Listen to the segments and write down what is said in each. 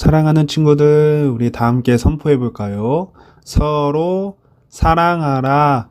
사랑하는 친구들, 우리 다 함께 선포해 볼까요? 서로 사랑하라.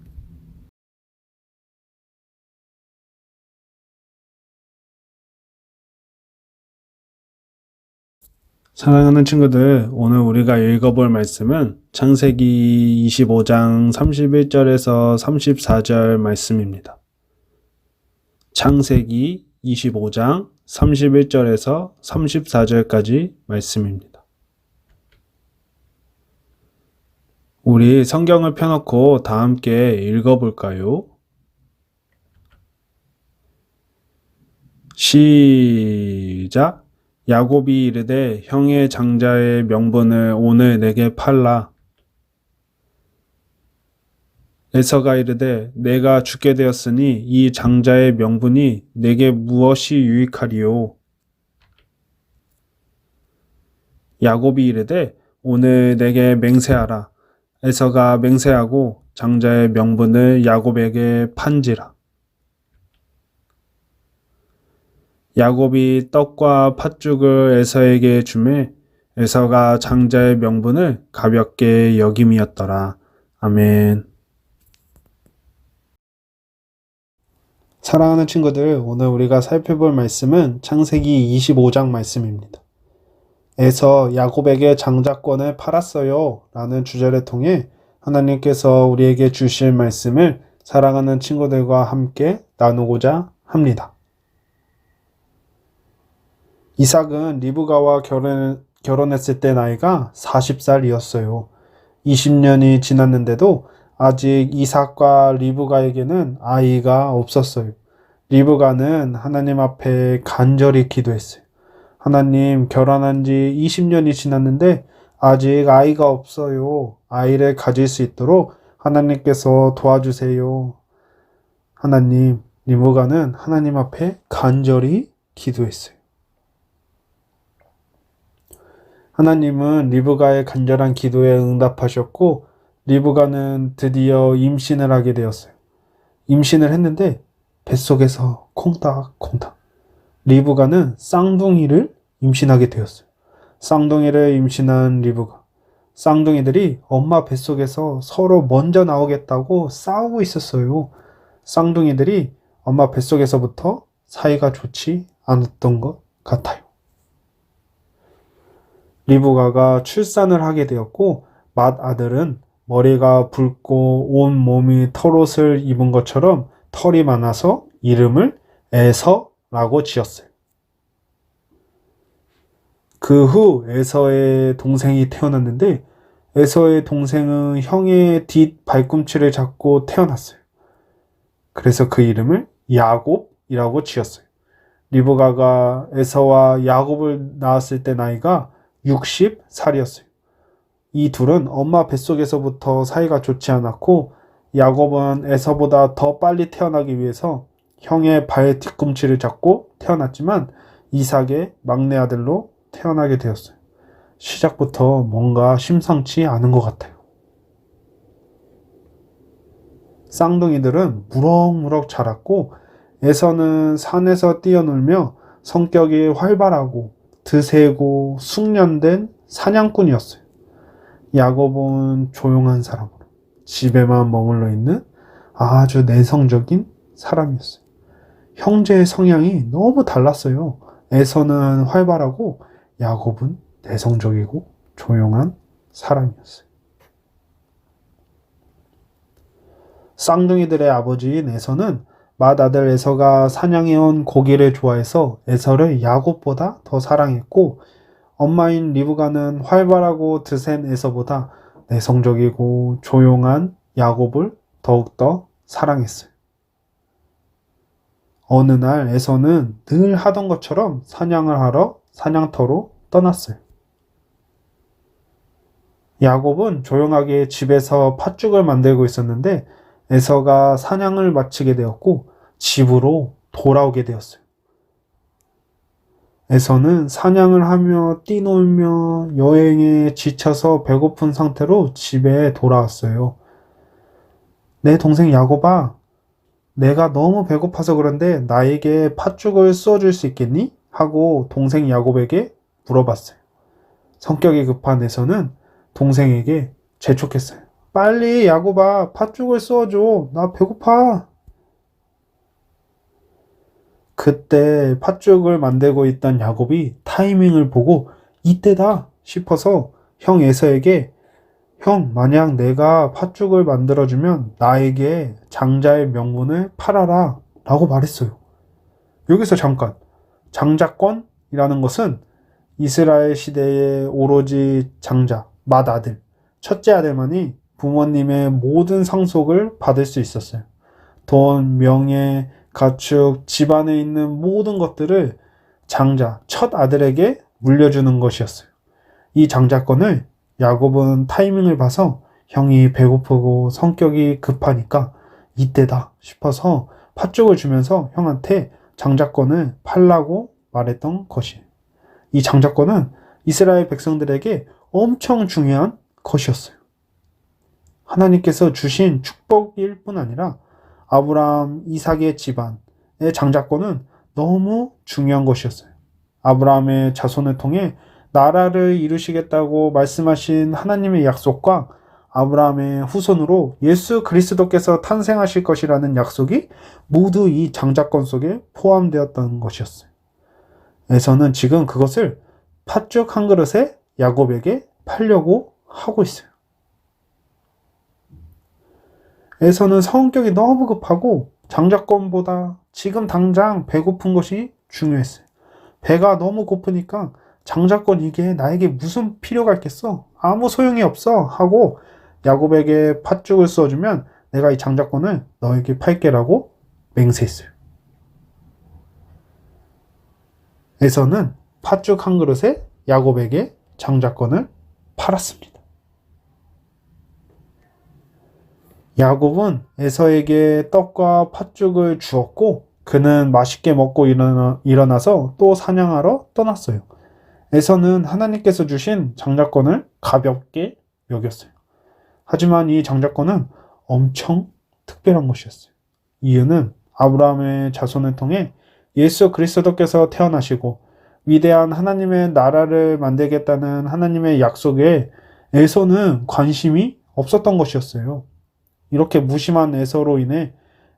사랑하는 친구들, 오늘 우리가 읽어볼 말씀은 창세기 25장 31절에서 34절 말씀입니다. 창세기 25장 31절에서 34절까지 말씀입니다. 우리 성경을 펴놓고 다 함께 읽어볼까요? 시작. 야곱이 이르되 형의 장자의 명분을 오늘 내게 팔라. 에서가 이르되 내가 죽게 되었으니 이 장자의 명분이 내게 무엇이 유익하리요? 야곱이 이르되 오늘 내게 맹세하라. 에서가 맹세하고 장자의 명분을 야곱에게 판지라. 야곱이 떡과 팥죽을 에서에게 주매 에서가 장자의 명분을 가볍게 여김이었더라. 아멘. 사랑하는 친구들, 오늘 우리가 살펴볼 말씀은 창세기 25장 말씀입니다. 에서 야곱에게 장자권을 팔았어요. 라는 주제를 통해 하나님께서 우리에게 주실 말씀을 사랑하는 친구들과 함께 나누고자 합니다. 이삭은 리브가와 결혼, 결혼했을 때 나이가 40살이었어요. 20년이 지났는데도 아직 이삭과 리브가에게는 아이가 없었어요. 리브가는 하나님 앞에 간절히 기도했어요. 하나님, 결혼한 지 20년이 지났는데 아직 아이가 없어요. 아이를 가질 수 있도록 하나님께서 도와주세요. 하나님, 리브가는 하나님 앞에 간절히 기도했어요. 하나님은 리브가의 간절한 기도에 응답하셨고 리브가는 드디어 임신을 하게 되었어요. 임신을 했는데 뱃속에서 콩닥콩닥 리브가는 쌍둥이를 임신하게 되었어요. 쌍둥이를 임신한 리브가 쌍둥이들이 엄마 뱃속에서 서로 먼저 나오겠다고 싸우고 있었어요. 쌍둥이들이 엄마 뱃속에서부터 사이가 좋지 않았던 것 같아요. 리브가가 출산을 하게 되었고 맏 아들은 머리가 붉고 온 몸이 털옷을 입은 것처럼 털이 많아서 이름을 에서라고 지었어요. 그 후 에서의 동생이 태어났는데 에서의 동생은 형의 뒷 발꿈치를 잡고 태어났어요. 그래서 그 이름을 야곱이라고 지었어요. 리브가가 에서와 야곱을 낳았을 때 나이가 60살이었어요. 이 둘은 엄마 뱃속에서부터 사이가 좋지 않았고 야곱은 에서보다 더 빨리 태어나기 위해서 형의 발 뒤꿈치를 잡고 태어났지만 이삭의 막내 아들로 태어나게 되었어요. 시작부터 뭔가 심상치 않은 것 같아요. 쌍둥이들은 무럭무럭 자랐고 에서는 산에서 뛰어놀며 성격이 활발하고 드세고 숙련된 사냥꾼이었어요. 야곱은 조용한 사람으로 집에만 머물러 있는 아주 내성적인 사람이었어요. 형제의 성향이 너무 달랐어요. 에서는 활발하고 야곱은 내성적이고 조용한 사람이었어요. 쌍둥이들의 아버지인 에서는 맏아들 에서가 사냥해온 고기를 좋아해서 에서를 야곱보다 더 사랑했고 엄마인 리브가는 활발하고 드센 에서보다 내성적이고 조용한 야곱을 더욱더 사랑했어요. 어느 날 에서는 늘 하던 것처럼 사냥을 하러 사냥터로 떠났어요. 야곱은 조용하게 집에서 팥죽을 만들고 있었는데 에서가 사냥을 마치게 되었고 집으로 돌아오게 되었어요. 에서는 사냥을 하며 뛰놀며 여행에 지쳐서 배고픈 상태로 집에 돌아왔어요. 내 동생 야곱아, 내가 너무 배고파서 그런데 나에게 팥죽을 쏘줄 수 있겠니? 하고 동생 야곱에게 물어봤어요. 성격이 급한 에서는 동생에게 재촉했어요. 빨리 야곱아 팥죽을 쏘아줘. 나 배고파. 그때 팥죽을 만들고 있던 야곱이 타이밍을 보고 이때다 싶어서 형 에서에게 형 만약 내가 팥죽을 만들어주면 나에게 장자의 명분을 팔아라 라고 말했어요. 여기서 잠깐 장자권이라는 것은 이스라엘 시대에 오로지 장자, 맏아들, 첫째 아들만이 부모님의 모든 상속을 받을 수 있었어요. 돈, 명예, 가축, 집안에 있는 모든 것들을 장자, 첫 아들에게 물려주는 것이었어요. 이 장자권을 야곱은 타이밍을 봐서 형이 배고프고 성격이 급하니까 이때다 싶어서 팥죽을 주면서 형한테 장자권을 팔라고 말했던 것이에요. 이 장자권은 이스라엘 백성들에게 엄청 중요한 것이었어요. 하나님께서 주신 축복일 뿐 아니라 아브라함, 이삭의 집안의 장자권은 너무 중요한 것이었어요. 아브라함의 자손을 통해 나라를 이루시겠다고 말씀하신 하나님의 약속과 아브라함의 후손으로 예수 그리스도께서 탄생하실 것이라는 약속이 모두 이 장자권 속에 포함되었던 것이었어요. 에서는 지금 그것을 팥죽 한 그릇에 야곱에게 팔려고 하고 있어요. 에서는 성격이 너무 급하고 장자권보다 지금 당장 배고픈 것이 중요했어요. 배가 너무 고프니까 장자권 이게 나에게 무슨 필요가 있겠어? 아무 소용이 없어 하고 야곱에게 팥죽을 써주면 내가 이 장자권을 너에게 팔게라고 맹세했어요. 에서는 팥죽 한 그릇에 야곱에게 장자권을 팔았습니다. 야곱은 에서에게 떡과 팥죽을 주었고 그는 맛있게 먹고 일어나, 일어나 서 또 사냥하러 떠났어요. 에서는 하나님께서 주신 장자권을 가볍게 여겼어요. 하지만 이 장자권은 엄청 특별한 것이었어요. 이유는 아브라함의 자손을 통해 예수 그리스도께서 태어나시고 위대한 하나님의 나라를 만들겠다는 하나님의 약속에 에서는 관심이 없었던 것이었어요. 이렇게 무심한 에서로 인해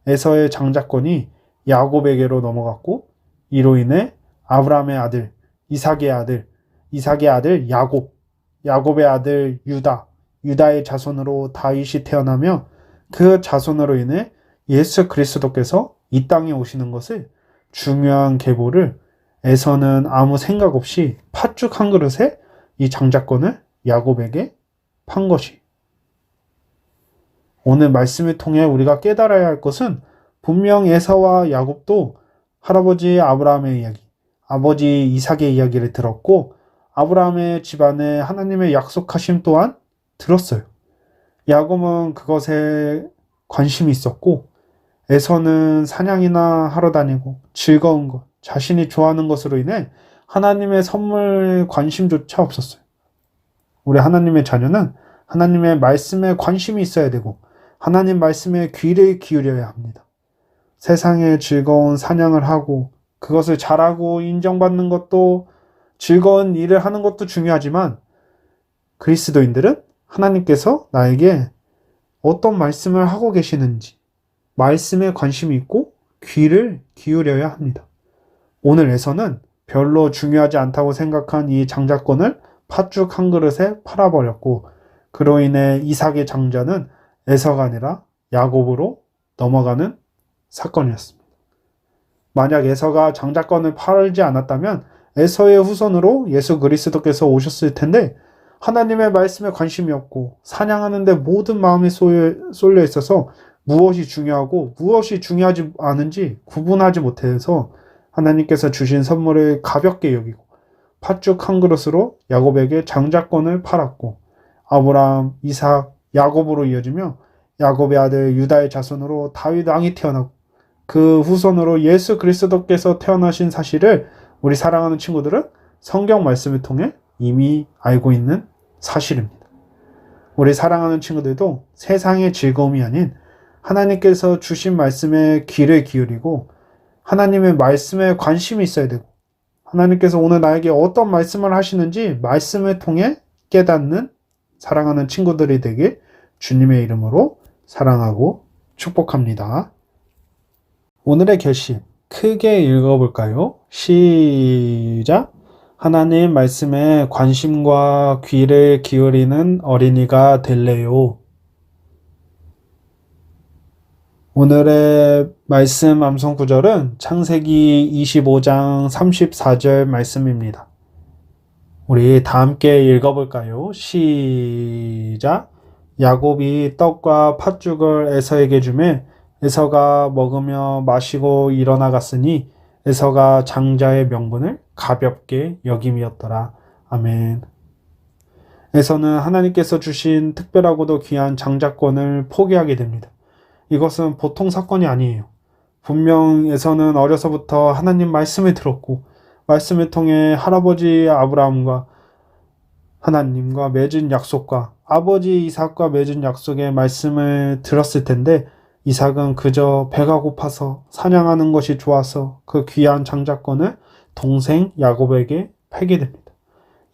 에서의 장자권이 야곱에게로 넘어갔고 이로 인해 아브라함의 아들, 이삭의 아들, 이삭의 아들 야곱, 야곱의 아들 유다, 유다의 자손으로 다윗이 태어나며 그 자손으로 인해 예수 그리스도께서 이 땅에 오시는 것을 중요한 계보를 에서는 아무 생각 없이 팥죽 한 그릇에 이 장자권을 야곱에게 판 것이. 오늘 말씀을 통해 우리가 깨달아야 할 것은 분명 에서와 야곱도 할아버지 아브라함의 이야기, 아버지 이삭의 이야기를 들었고 아브라함의 집안에 하나님의 약속하심 또한 들었어요. 야곱은 그것에 관심이 있었고 에서는 사냥이나 하러 다니고 즐거운 것, 자신이 좋아하는 것으로 인해 하나님의 선물 관심조차 없었어요. 우리 하나님의 자녀는 하나님의 말씀에 관심이 있어야 되고 하나님 말씀에 귀를 기울여야 합니다. 세상에 즐거운 사냥을 하고 그것을 잘하고 인정받는 것도 즐거운 일을 하는 것도 중요하지만 그리스도인들은 하나님께서 나에게 어떤 말씀을 하고 계시는지 말씀에 관심이 있고 귀를 기울여야 합니다. 오늘에서는 별로 중요하지 않다고 생각한 이 장자권을 팥죽 한 그릇에 팔아버렸고 그로 인해 이삭의 장자는 에서가 아니라 야곱으로 넘어가는 사건이었습니다. 만약 에서가 장자권을 팔지 않았다면 에서의 후손으로 예수 그리스도께서 오셨을 텐데 하나님의 말씀에 관심이 없고 사냥하는데 모든 마음이 쏠려 있어서 무엇이 중요하고 무엇이 중요하지 않은지 구분하지 못해서 하나님께서 주신 선물을 가볍게 여기고 팥죽 한 그릇으로 야곱에게 장자권을 팔았고 아브라함, 이삭, 야곱으로 이어지며 야곱의 아들 유다의 자손으로 다윗 왕이 태어나고 그 후손으로 예수 그리스도께서 태어나신 사실을 우리 사랑하는 친구들은 성경 말씀을 통해 이미 알고 있는 사실입니다. 우리 사랑하는 친구들도 세상의 즐거움이 아닌 하나님께서 주신 말씀에 귀를 기울이고 하나님의 말씀에 관심이 있어야 되고 하나님께서 오늘 나에게 어떤 말씀을 하시는지 말씀을 통해 깨닫는 사랑하는 친구들이 되길 주님의 이름으로 사랑하고 축복합니다. 오늘의 결심 크게 읽어볼까요? 시작. 하나님 말씀에 관심과 귀를 기울이는 어린이가 될래요. 오늘의 말씀 암송 구절은 창세기 25장 34절 말씀입니다. 우리 다 함께 읽어볼까요? 시작. 야곱이 떡과 팥죽을 에서에게 주매 에서가 먹으며 마시고 일어나 갔으니 에서가 장자의 명분을 가볍게 여김이었더라. 아멘. 에서는 하나님께서 주신 특별하고도 귀한 장자권을 포기하게 됩니다. 이것은 보통 사건이 아니에요. 분명 에서는 어려서부터 하나님 말씀을 들었고 말씀을 통해 할아버지 아브라함과 하나님과 맺은 약속과 아버지 이삭과 맺은 약속의 말씀을 들었을 텐데 이삭은 그저 배가 고파서 사냥하는 것이 좋아서 그 귀한 장자권을 동생 야곱에게 팔게 됩니다.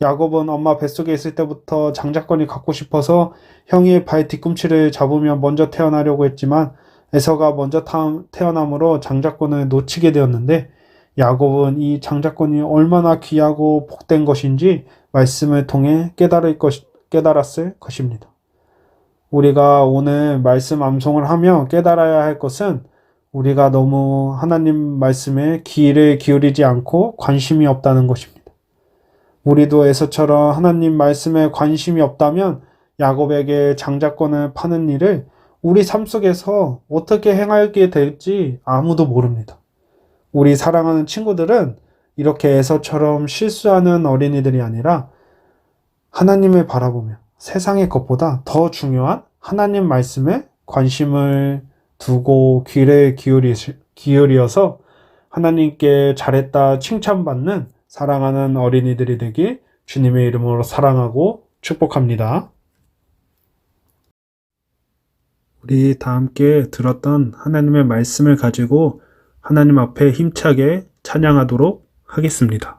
야곱은 엄마 뱃속에 있을 때부터 장자권이 갖고 싶어서 형의 발 뒤꿈치를 잡으며 먼저 태어나려고 했지만 에서가 먼저 타- 태어남으로 장자권을 놓치게 되었는데 야곱은 이 장자권이 얼마나 귀하고 복된 것인지 말씀을 통해 깨달을 것, 깨달았을 것입니다. 우리가 오늘 말씀 암송을 하며 깨달아야 할 것은 우리가 너무 하나님 말씀에 귀를 기울이지 않고 관심이 없다는 것입니다. 우리도 에서처럼 하나님 말씀에 관심이 없다면 야곱에게 장자권을 파는 일을 우리 삶 속에서 어떻게 행하게 될지 아무도 모릅니다. 우리 사랑하는 친구들은 이렇게 에서처럼 실수하는 어린이들이 아니라 하나님을 바라보며 세상의 것보다 더 중요한 하나님 말씀에 관심을 두고 귀를 기울이, 기울여서 하나님께 잘했다 칭찬받는 사랑하는 어린이들이 되길 주님의 이름으로 사랑하고 축복합니다. 우리 다 함께 들었던 하나님의 말씀을 가지고 하나님 앞에 힘차게 찬양하도록 하겠습니다.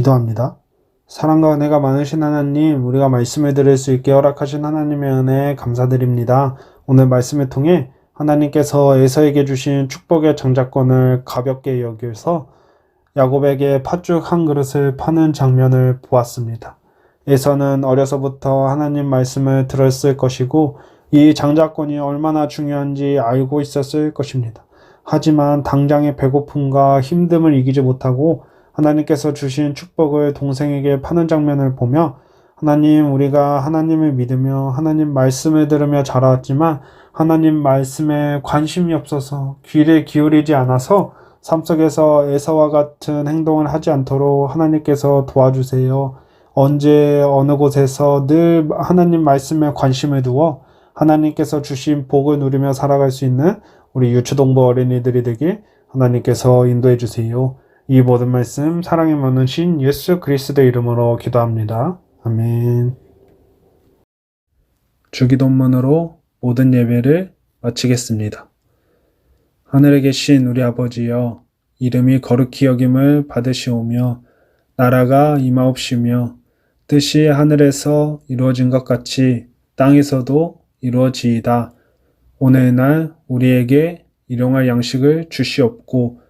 기도합니다. 사랑과 은혜가 많으신 하나님, 우리가 말씀을 들을 수 있게 허락하신 하나님의 은혜 감사드립니다. 오늘 말씀을 통해 하나님께서 에서에게 주신 축복의 장자권을 가볍게 여겨서 야곱에게 팥죽 한 그릇을 파는 장면을 보았습니다. 에서는 어려서부터 하나님 말씀을 들었을 것이고 이 장자권이 얼마나 중요한지 알고 있었을 것입니다. 하지만 당장의 배고픔과 힘듦을 이기지 못하고 하나님께서 주신 축복을 동생에게 파는 장면을 보며 하나님 우리가 하나님을 믿으며 하나님 말씀을 들으며 자라왔지만 하나님 말씀에 관심이 없어서 귀를 기울이지 않아서 삶 속에서 에서와 같은 행동을 하지 않도록 하나님께서 도와주세요. 언제 어느 곳에서 늘 하나님 말씀에 관심을 두어 하나님께서 주신 복을 누리며 살아갈 수 있는 우리 유초동부 어린이들이 되길 하나님께서 인도해 주세요. 이 모든 말씀 사랑이 많으신 예수 그리스도 이름으로 기도합니다. 아멘. 주기도문으로 모든 예배를 마치겠습니다. 하늘에 계신 우리 아버지여 이름이 거룩히 여김을 받으시오며 나라가 임하옵시며 뜻이 하늘에서 이루어진 것 같이 땅에서도 이루어지이다. 오늘날 우리에게 일용할 양식을 주시옵고